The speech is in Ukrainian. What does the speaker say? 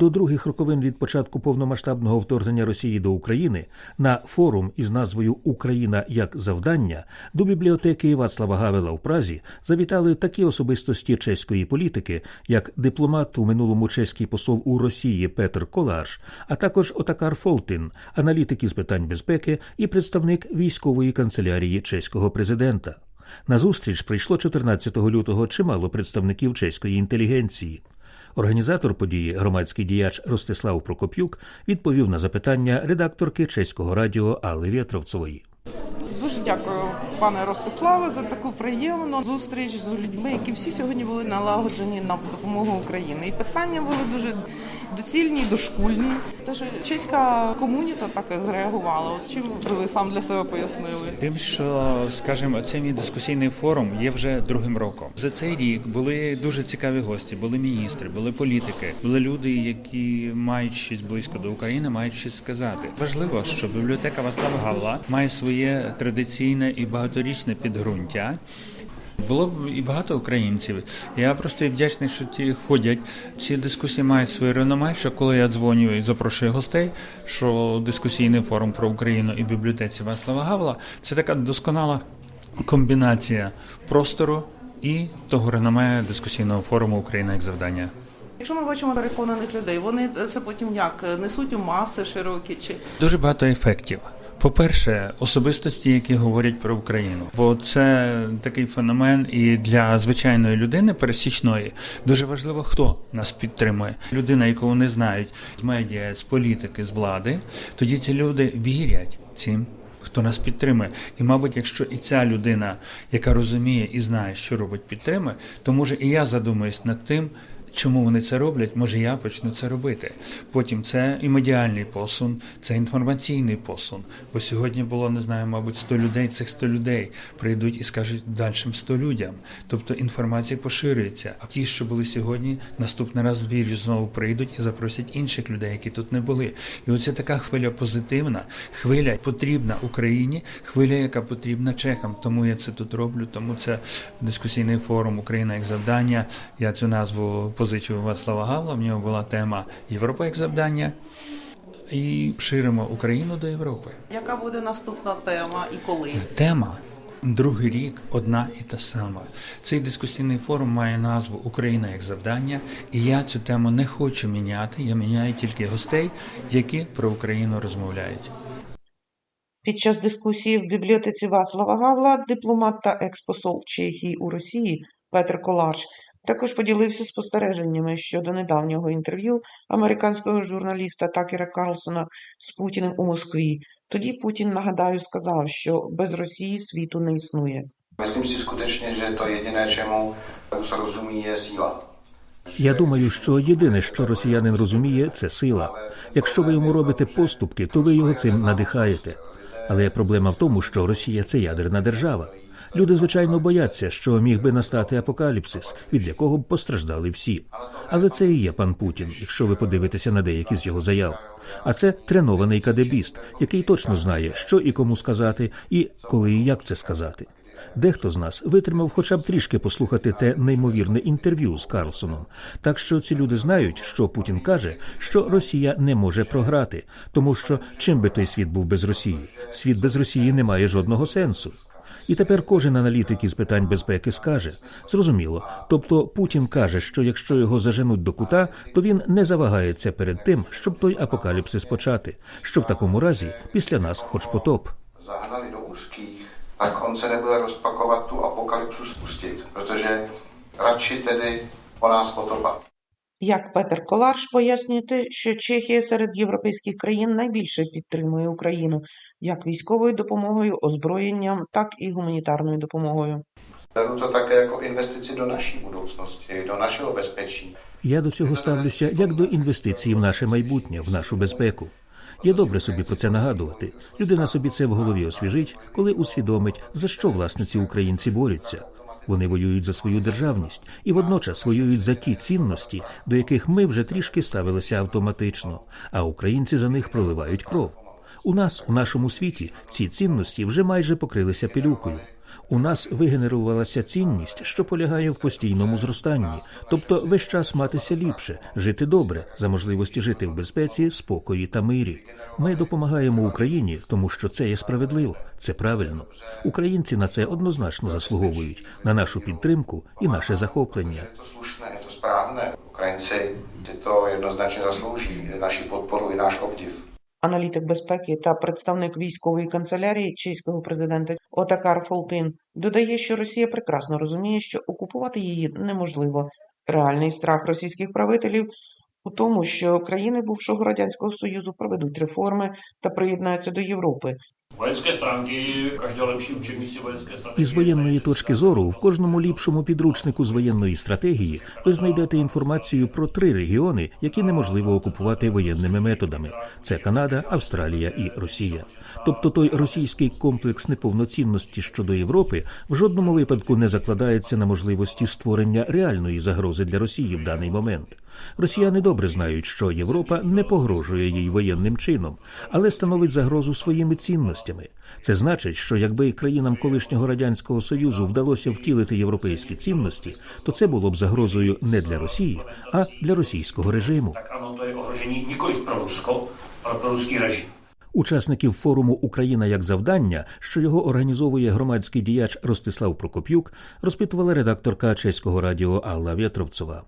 До других роковин від початку повномасштабного вторгнення Росії до України на форум із назвою Україна як завдання до бібліотеки Вацлава Гавела в Празі завітали такі особистості чеської політики, як дипломат у минулому чеський посол у Росії Петр Колаш, а також Отакар Фолтин, аналітик із питань безпеки і представник військової канцелярії чеського президента. На зустріч прийшло 14 лютого чимало представників чеської інтелігенції. Організатор події, громадський діяч Ростислав Прокоп'юк, відповів на запитання редакторки чеського радіо Алли Вєтровцової. Дуже дякую, пане Ростиславе, за таку приємну зустріч з людьми, які всі сьогодні були налагоджені на допомогу Україні. І питання були дуже доцільні, дошкульні. Те, що чеська комуніта так зреагувала. От чим би ви сам для себе пояснили? Тим, що скажімо, цей мій дискусійний форум є вже другим роком. За цей рік були дуже цікаві гості, були міністри, були політики, були люди, які мають щось близько до України, мають щось сказати. Важливо, що бібліотека Васлава Гавла має своє традиційне і багаторічне підґрунтя. Було і багато українців. Я просто вдячний, що ті ходять. Ці дискусії мають своє реноме. Що коли я дзвоню і запрошую гостей, що дискусійний форум про Україну і бібліотеці Васлава Гавла це така досконала комбінація простору і того реноме дискусійного форуму Україна як завдання. Якщо ми бачимо переконаних людей, вони це потім як несуть у маси широкі чи Дуже багато ефектів. По-перше, особистості, які говорять про Україну, бо це такий феномен, і для звичайної людини, пересічної, дуже важливо, хто нас підтримує. Людина, яку вони знають з медіа, з політики, з влади, тоді ці люди вірять цим. Хто нас підтримує, і мабуть, якщо і ця людина, яка розуміє і знає, що робить, підтримує, то може і я задумаюсь над тим, Чому вони це роблять? Може, я почну це робити. Потім це і медіальний посун, це інформаційний посун. Бо сьогодні було, не знаю, мабуть, 100 людей. Цих 100 людей прийдуть і скажуть дальшим 100 людям. Тобто інформація поширюється. А ті, що були сьогодні, наступний раз вірю, знову прийдуть і запросять інших людей, які тут не були. І оце така хвиля позитивна, хвиля потрібна Україні, хвиля, яка потрібна чехам. Тому я це тут роблю. Тому це дискусійний форум Україна як завдання. Я цю назву позичив Вацлава Гавла, в нього була тема Європа як завдання. І ширимо Україну до Європи. яка буде наступна тема і коли? Тема другий рік одна і та сама. Цей дискусійний форум має назву Україна як завдання, і я цю тему не хочу міняти. Я міняю тільки гостей, які про Україну розмовляють. Під час дискусії в бібліотеці Вацлава Гавла дипломат та експосол Чехії у Росії Петр Колаш також поділився спостереженнями щодо недавнього інтерв'ю американського журналіста Такера Карлсона з Путіним у Москві. Тоді Путін, нагадаю, сказав, що без Росії світу не існує. Myslím si skutečně, že to jediné, čemu se rozumí, je síla. Я думаю, що єдине, що росіянин розуміє, це сила. Якщо ви йому робите поступки, то ви його цим надихаєте. Але проблема в тому, що Росія це ядерна держава. Люди, звичайно, бояться, що міг би настати апокаліпсис, від якого б постраждали всі. Але це і є пан Путін, якщо ви подивитеся на деякі з його заяв. А це тренований кадебіст, який точно знає, що і кому сказати, і коли і як це сказати. Дехто з нас витримав хоча б трішки послухати те неймовірне інтерв'ю з Карлсоном. Так що ці люди знають, що Путін каже, що Росія не може програти, тому що чим би той світ був без Росії? Світ без Росії не має жодного сенсу. І тепер кожен аналітик із питань безпеки скаже зрозуміло. Тобто Путін каже, що якщо його заженуть до кута, то він не завагається перед тим, щоб той апокаліпсис почати. Що в такому разі після нас хоч потоп. Zahnali do úzkých, tak on se nebude rozpakovat tu apokalypsu spustit, protože radši tedy po nás potopa. Як Петер Коларш пояснює те, що Чехія серед європейських країн найбільше підтримує Україну як військовою допомогою, озброєнням, так і гуманітарною допомогою. Beru to také jako investici do naší budoucnosti, do našeho bezpečí. Я до цього ставлюся як до інвестиції в наше майбутнє, в нашу безпеку. Є добре собі про це нагадувати. Людина собі це в голові освіжить, коли усвідомить, за що власне ці українці борються. Вони воюють за свою державність і водночас воюють за ті цінності, до яких ми вже трішки ставилися автоматично, а українці за них проливають кров. У нас, у нашому світі, ці цінності вже майже покрилися пилюкою. У нас вигенерувалася цінність, що полягає в постійному зростанні, тобто весь час матися ліпше, жити добре, за можливості жити в безпеці, спокої та мирі. Ми допомагаємо Україні, тому що це є справедливо, це правильно. Українці на це однозначно заслуговують на нашу підтримку і наше захоплення. Je to správné. Ukrajinci si to jednoznačně zaslouží, naši podporu i náš obdiv. Аналітик безпеки та представник військової канцелярії чеського президента Отакар Фолтин додає, що Росія прекрасно розуміє, що окупувати її неможливо. Реальний страх російських правителів у тому, що країни бувшого радянського союзу проведуть реформи та приєднаються до Європи. Із воєнної точки зору, в кожному ліпшому підручнику з воєнної стратегії ви знайдете інформацію про три регіони, які неможливо окупувати воєнними методами: це Канада, Австралія і Росія. Тобто той російський комплекс неповноцінності щодо Європи в жодному випадку не закладається на можливості створення реальної загрози для Росії в даний момент. Росіяни добре знають, що Європа не погрожує їй воєнним чином, але становить загрозу своїми цінностями. Це значить, що якби країнам колишнього радянського союзу вдалося втілити європейські цінності, то це було б загрозою не для Росії, а для російського режиму. Ruský režim. Учасників форуму Україна як завдання, що його організовує громадський діяч Ростислав Прокоп'юк, розпитувала редакторка чеського радіо Алла Вєтровцова.